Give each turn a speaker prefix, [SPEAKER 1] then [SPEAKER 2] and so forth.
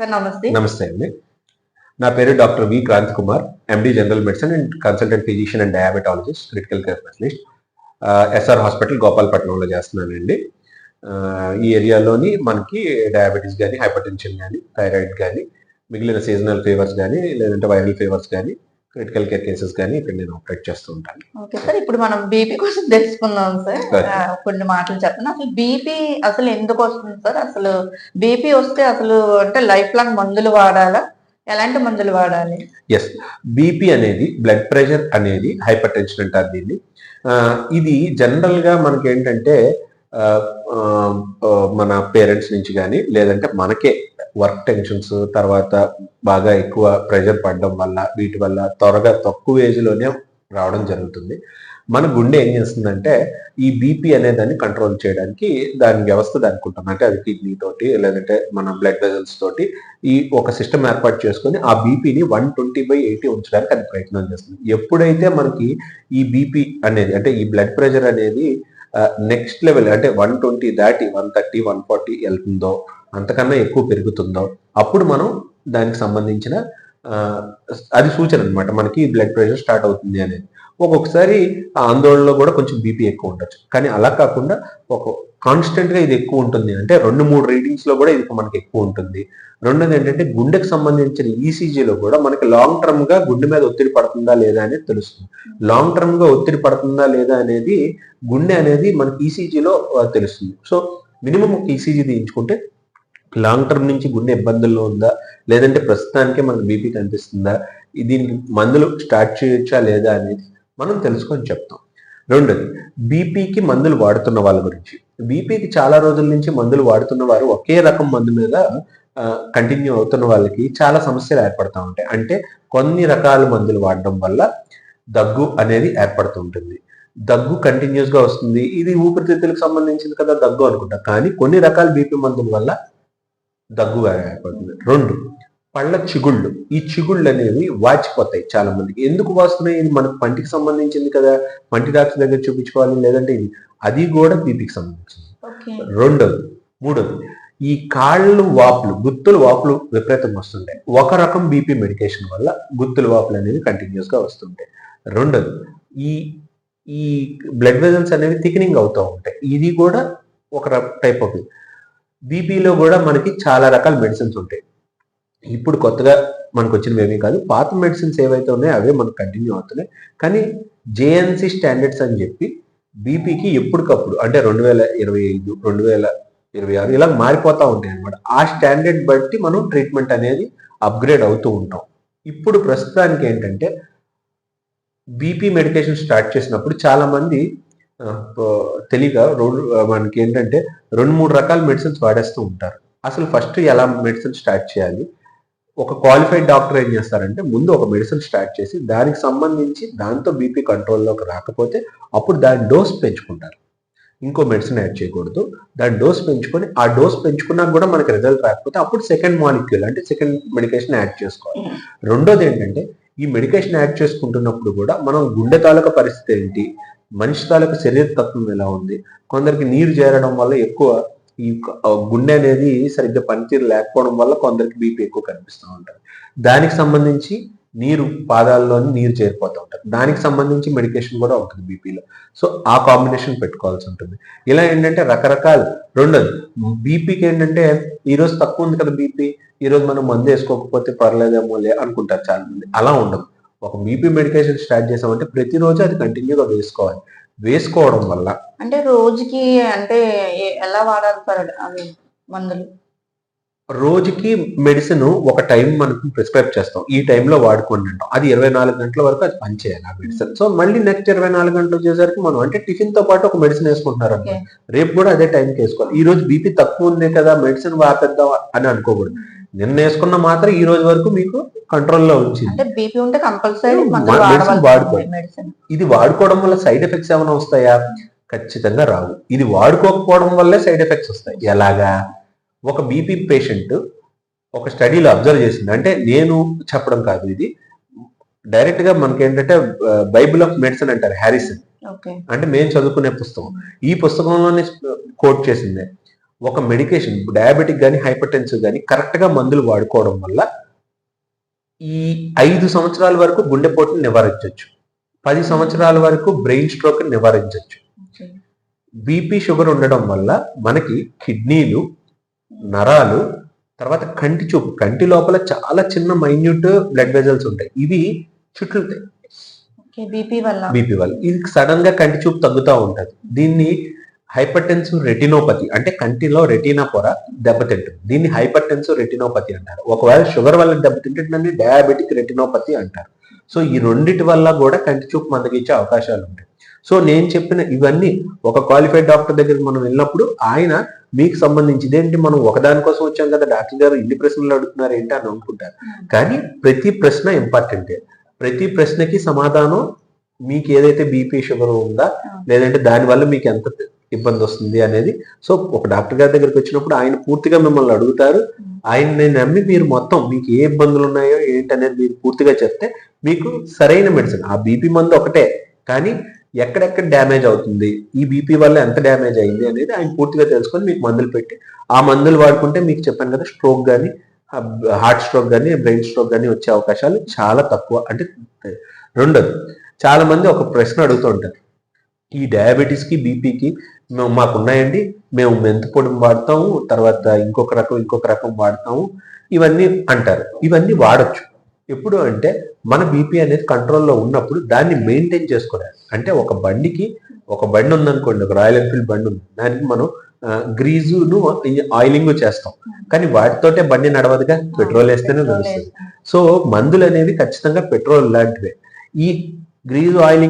[SPEAKER 1] Sir నమస్తే.
[SPEAKER 2] నమస్తే అండి. నా పేరు doctor V Kranthi Kumar MD general medicine and consultant physician and diabetologist critical care specialist SR hospital గోపాలపట్నంలో చేస్తున్నానండి. ఈ ఏరియాలోని మనకి డయాబెటీస్ కానీ హైపర్టెన్షన్ కానీ థైరాయిడ్ కానీ మిగిలిన సీజనల్ ఫీవర్స్ కానీ లేదంటే వైరల్ ఫీవర్స్ కానీ క్రిటికల్ కేర్ కేసెస్ కానీ ఇక్కడ నేను ఆపరేట్ చేస్తూ ఉంటాను.
[SPEAKER 1] ఓకే సార్ ఇప్పుడు మనం బీపీ కోసం తెలుసుకుందాం సార్. కొన్ని మాటలు చెప్పండి. అసలు బీపీ అసలు ఎందుకు వస్తుంది సార్? అసలు బీపీ వస్తే అసలు అంటే లైఫ్ లాంగ్ మందులు వాడాలా? ఎలాంటి మందులు వాడాలి?
[SPEAKER 2] ఎస్ బీపీ అనేది బ్లడ్ ప్రెషర్ అనేది హైపర్ టెన్షన్ అంటారు దీన్ని. ఇది జనరల్గా మనకి ఏంటంటే మన పేరెంట్స్ నుంచి కానీ లేదంటే మనకే వర్క్ టెన్షన్స్ తర్వాత బాగా ఎక్కువ ప్రెషర్ పడడం వల్ల వీటి వల్ల త్వరగా తక్కువ ఏజ్లోనే రావడం జరుగుతుంది. మన గుండె ఏం చేస్తుందంటే ఈ బీపీ అనే దాన్ని కంట్రోల్ చేయడానికి దాని వ్యవస్థ దానికి ఉంటుంది అంటే అది కిడ్నీ తోటి లేదంటే మన బ్లడ్ వెజల్స్ తోటి ఈ ఒక సిస్టమ్ ఏర్పాటు చేసుకొని ఆ బీపీని వన్ ట్వంటీ బై ఎయిటీ ఉంచడానికి అది ప్రయత్నం చేస్తుంది. ఎప్పుడైతే మనకి ఈ బీపీ అనేది అంటే ఈ బ్లడ్ ప్రెషర్ అనేది నెక్స్ట్ లెవెల్ అంటే వన్ ట్వంటీ దాటి వన్ థర్టీ వన్ ఫార్టీ వెళ్తుందో అంతకన్నా ఎక్కువ పెరుగుతుందో అప్పుడు మనం దానికి సంబంధించిన అది సూచన అనమాట మనకి బ్లడ్ ప్రెషర్ స్టార్ట్ అవుతుంది అనేది. ఒక్కొక్కసారి ఆ ఆందోళనలో కూడా కొంచెం బీపీ ఎక్కువ ఉండొచ్చు. కానీ అలా కాకుండా ఒక కాన్స్టెంట్గా ఇది ఎక్కువ ఉంటుంది. అంటే రెండు మూడు రీడింగ్స్లో కూడా ఇది మనకి ఎక్కువ ఉంటుంది. రెండోది ఏంటంటే గుండెకి సంబంధించిన ఈసీజీలో కూడా మనకి లాంగ్ టర్మ్గా గుండె మీద ఒత్తిడి పడుతుందా లేదా అనేది తెలుస్తుంది. లాంగ్ టర్మ్గా ఒత్తిడి పడుతుందా లేదా అనేది గుండె అనేది మనకి ఈసీజీలో తెలుస్తుంది. సో మినిమం ఒక ఈసీజీ తీయించుకుంటే లాంగ్ టర్మ్ నుంచి గుండె ఇబ్బందుల్లో ఉందా? లేదంటే ప్రస్తుతానికే మనకు బీపీ కనిపిస్తుందా? దీనికి మందులు స్టార్ట్ చేయొచ్చా లేదా అనేది మనం తెలుసుకొని చెప్తాం. రెండోది బీపీకి మందులు వాడుతున్న వాళ్ళ గురించి. బీపీకి చాలా రోజుల నుంచి మందులు వాడుతున్న వారు ఒకే రకం మందు మీద కంటిన్యూ అవుతున్న వాళ్ళకి చాలా సమస్యలు ఏర్పడుతూ ఉంటాయి. అంటే కొన్ని రకాల మందులు వాడడం వల్ల దగ్గు అనేది ఏర్పడుతూ ఉంటుంది. దగ్గు కంటిన్యూస్గా వస్తుంది. ఇది ఊపిరితిత్తులకు సంబంధించింది కదా దగ్గు అనుకుంటా. కానీ కొన్ని రకాల బీపీ మందుల వల్ల దగ్గు ఏర్పడుతుంది. రెండు పళ్ళ చిగుళ్ళు. ఈ చిగుళ్ళు అనేవి వాచిపోతాయి చాలా మందికి. ఎందుకు వాస్తున్నాయి? ఇది మనకు పంటికి సంబంధించింది కదా. పంటి డాక్టర్ దగ్గర చూపించుకోవాలి లేదంటే ఇది. అది కూడా బీపీకి సంబంధించింది. రెండోది మూడోది ఈ కాళ్ళు వాపులు గుత్తులు వాపులు విపరీతంగా వస్తుంటాయి. ఒక రకం బీపీ మెడికేషన్ వల్ల గుత్తులు వాపులు అనేవి కంటిన్యూస్గా వస్తుంటాయి. రెండోది ఈ ఈ బ్లడ్ వెజల్స్ అనేవి థిక్నింగ్ అవుతూ ఉంటాయి. ఇది కూడా ఒక టైప్ ఆఫ్ బీపీలో కూడా మనకి చాలా రకాల మెడిసిన్స్ ఉంటాయి. ఇప్పుడు కొత్తగా మనకు వచ్చినవి ఏమీ కాదు. పాత మెడిసిన్స్ ఏవైతే ఉన్నాయో అవే మనకు కంటిన్యూ అవుతున్నాయి. కానీ జేఎన్సి స్టాండర్డ్స్ అని చెప్పి బీపీకి ఎప్పటికప్పుడు అంటే రెండు వేల ఇరవై ఐదు రెండు వేల ఇరవై ఆరు ఇలా మారిపోతూ ఉంటాయి అనమాట ఆ స్టాండర్డ్ బట్టి మనం ట్రీట్మెంట్ అనేది అప్గ్రేడ్ అవుతూ ఉంటాం. ఇప్పుడు ప్రస్తుతానికి ఏంటంటే బీపీ మెడికేషన్ స్టార్ట్ చేసినప్పుడు చాలా మంది తెలియక రెండు మనకి ఏంటంటే రెండు మూడు రకాల మెడిసిన్స్ వాడేస్తూ ఉంటారు. అసలు ఫస్ట్ ఎలా మెడిసిన్ స్టార్ట్ చేయాలి? ఒక క్వాలిఫైడ్ డాక్టర్ ఏం చేస్తారంటే ముందు ఒక మెడిసిన్ స్టార్ట్ చేసి దానికి సంబంధించి దాంతో బీపీ కంట్రోల్లోకి రాకపోతే అప్పుడు దాని డోస్ పెంచుకుంటారు. ఇంకో మెడిసిన్ యాడ్ చేయకూడదు. దాని డోస్ పెంచుకొని ఆ డోస్ పెంచుకున్నాక కూడా మనకి రిజల్ట్ రాకపోతే అప్పుడు సెకండ్ మాలిక్యూల్ అంటే సెకండ్ మెడికేషన్ యాడ్ చేసుకోవాలి. రెండోది ఏంటంటే ఈ మెడికేషన్ యాడ్ చేసుకుంటున్నప్పుడు కూడా మనం గుండె తాలూకా పరిస్థితి ఏంటి? మనిషి తాలూకా శరీర తత్వం ఎలా ఉంది? కొందరికి నీరు చేరడం వల్ల ఎక్కువ ఈ గుండె అనేది సరిగ్గా పనితీరు లేకపోవడం వల్ల కొందరికి బీపీ ఎక్కువ కనిపిస్తూ ఉంటుంది. దానికి సంబంధించి నీరు పాదాల్లోని నీరు చేరిపోతూ ఉంటుంది. దానికి సంబంధించి మెడికేషన్ కూడా ఉంటుంది బీపీలో సో ఆ కాంబినేషన్ పెట్టుకోవాల్సి ఉంటుంది. ఇలా ఏంటంటే రకరకాల. రెండోది బీపీకి ఏంటంటే ఈరోజు తక్కువ ఉంది కదా బీపీ ఈరోజు మనం మందు వేసుకోకపోతే పర్లేదేమో లే అనుకుంటారు చాలా మంది అలా ఉండదు. ఒక బీపీ మెడికేషన్ స్టార్ట్ చేసామంటే ప్రతిరోజు అది కంటిన్యూగా వేసుకోవాలి. వేసుకోవడం వల్ల.
[SPEAKER 1] అంటే రోజుకి అంటే ఎలా వాడాలి అవి మందులు?
[SPEAKER 2] రోజుకి మెడిసిన్ ఒక టైం మనకు ప్రిస్క్రైబ్ చేస్తాం. ఈ టైంలో వాడుకోండి అంటాం. అది ఇరవై నాలుగు గంటల వరకు అది పనిచేయాలి ఆ మెడిసిన్. సో మళ్ళీ నెక్స్ట్ ఇరవై నాలుగు గంటలు వచ్చేసరికి మనం అంటే టిఫిన్తో పాటు ఒక మెడిసిన్ వేసుకుంటున్నారు రేపు కూడా అదే టైంకి వేసుకోవాలి. ఈ రోజు బీపీ తక్కువ ఉంది కదా మెడిసిన్ వాపేద్దాం అని అనుకోకూడదు. నిన్న వేసుకున్న మాత్రం ఈ రోజు వరకు మీకు కంట్రోల్లో ఉంచింది.
[SPEAKER 1] అంటే బీపీ ఉంటే కంపల్సరీ
[SPEAKER 2] వాడుకోవాలి. ఇది వాడుకోవడం వల్ల సైడ్ ఎఫెక్ట్స్ ఏమైనా వస్తాయా? ఖచ్చితంగా రావు. ఇది వాడుకోకపోవడం వల్లే సైడ్ ఎఫెక్ట్స్ వస్తాయి. ఎలాగా? ఒక బీపీ పేషెంట్ ఒక స్టడీలో అబ్జర్వ్ చేసింది. అంటే నేను చెప్పడం కాదు ఇది. డైరెక్ట్గా మనకి ఏంటంటే బైబిల్ ఆఫ్ మెడిసిన్ అంటారు హ్యారిసన్ అంటే మేము చదువుకునే పుస్తకం. ఈ పుస్తకంలోనే కోట్ చేసిందే. ఒక మెడికేషన్ డయాబెటిక్ కానీ హైపర్ టెన్సివ్ కానీ కరెక్ట్గా మందులు వాడుకోవడం వల్ల ఈ ఐదు సంవత్సరాల వరకు గుండెపోటుని నివారించవచ్చు పది సంవత్సరాల వరకు బ్రెయిన్ స్ట్రోక్ నివారించవచ్చు బీపీ షుగర్ ఉండడం వల్ల మనకి కిడ్నీలు నరాలు తర్వాత కంటి చూపు కంటి లోపల చాలా చిన్న మైన్యూట్ బ్లడ్ వెజల్స్ ఉంటాయి. ఇవి
[SPEAKER 1] వల్ల.
[SPEAKER 2] బీపీ వల్ల. ఇది సడన్గా కంటి చూపు తగ్గుతూ ఉంటది. దీన్ని హైపర్ టెన్సివ్ రెటినోపతి అంటే కంటిలో రెటీనా పొర దెబ్బతింటుంది. దీన్ని హైపర్ టెన్సివ్ రెటినోపతి అంటారు. ఒకవేళ షుగర్ వల్ల దెబ్బతింటే దాన్ని డయాబెటిక్ రెటినోపతి అంటారు. సో ఈ రెండిటి వల్ల కూడా కంటి చూపు మందగించే అవకాశాలు ఉంటాయి. సో నేను చెప్పిన ఇవన్నీ ఒక క్వాలిఫైడ్ డాక్టర్ దగ్గరికి మనం వెళ్ళినప్పుడు ఆయన మీకు సంబంధించి ఇదేంటి మనం ఒకదాని కోసం వచ్చాం కదా డాక్టర్ గారు ఇన్ని ప్రశ్నలు అడుగుతున్నారు ఏంటి అని అనుకుంటారు. కానీ ప్రతి ప్రశ్న ఇంపార్టెంటే. ప్రతి ప్రశ్నకి సమాధానం మీకు ఏదైతే బీపీ షుగర్ ఉందా లేదంటే దానివల్ల మీకు ఎంత ఇబ్బంది వస్తుంది అనేది. సో ఒక డాక్టర్ గారి దగ్గరికి వచ్చినప్పుడు ఆయన పూర్తిగా మిమ్మల్ని అడుగుతారు. ఆయన్ని నమ్మి మీరు మొత్తం మీకు ఏ ఇబ్బందులు ఉన్నాయో ఏంటి అనేది మీరు పూర్తిగా చెప్తే మీకు సరైన మెడిసిన్. ఆ బీపీ మందు ఒకటే. కానీ ఎక్కడెక్కడ డ్యామేజ్ అవుతుంది? ఈ బీపీ వల్ల ఎంత డ్యామేజ్ అయింది అనేది ఆయన పూర్తిగా తెలుసుకొని మీకు మందులు పెట్టి ఆ మందులు వాడుకుంటే మీకు చెప్పాను కదా స్ట్రోక్ కానీ హార్ట్ స్ట్రోక్ కానీ బ్రెయిన్ స్ట్రోక్ కానీ వచ్చే అవకాశాలు చాలా తక్కువ. అంటే రెండోది చాలా మంది ఒక ప్రశ్న అడుగుతూ ఉంటారు. ఈ డయాబెటీస్కి బీపీకి మేము మాకు ఉన్నాయండి మేము మెంతిపొడి వాడతాము తర్వాత ఇంకొక రకం ఇంకొక రకం వాడతాము. ఇవన్నీ అంటారు. ఇవన్నీ వాడొచ్చు. ఎప్పుడు అంటే మన బీపీ అనేది కంట్రోల్లో ఉన్నప్పుడు దాన్ని మెయింటైన్ చేసుకోవాలి. అంటే ఒక బండికి ఒక బండి ఉందనుకోండి ఒక రాయల్ ఎన్ఫీల్డ్ బండి ఉంది. దానికి మనం గ్రీజును ఆయిలింగ్ చేస్తాం. కానీ వాటితోటే బండి నడవదుగా? పెట్రోల్ వేస్తేనే నడుస్తుంది. సో మందులు అనేవి ఖచ్చితంగా పెట్రోల్ లాంటివే. ఈ గ్రీజు ఆయిలింగ్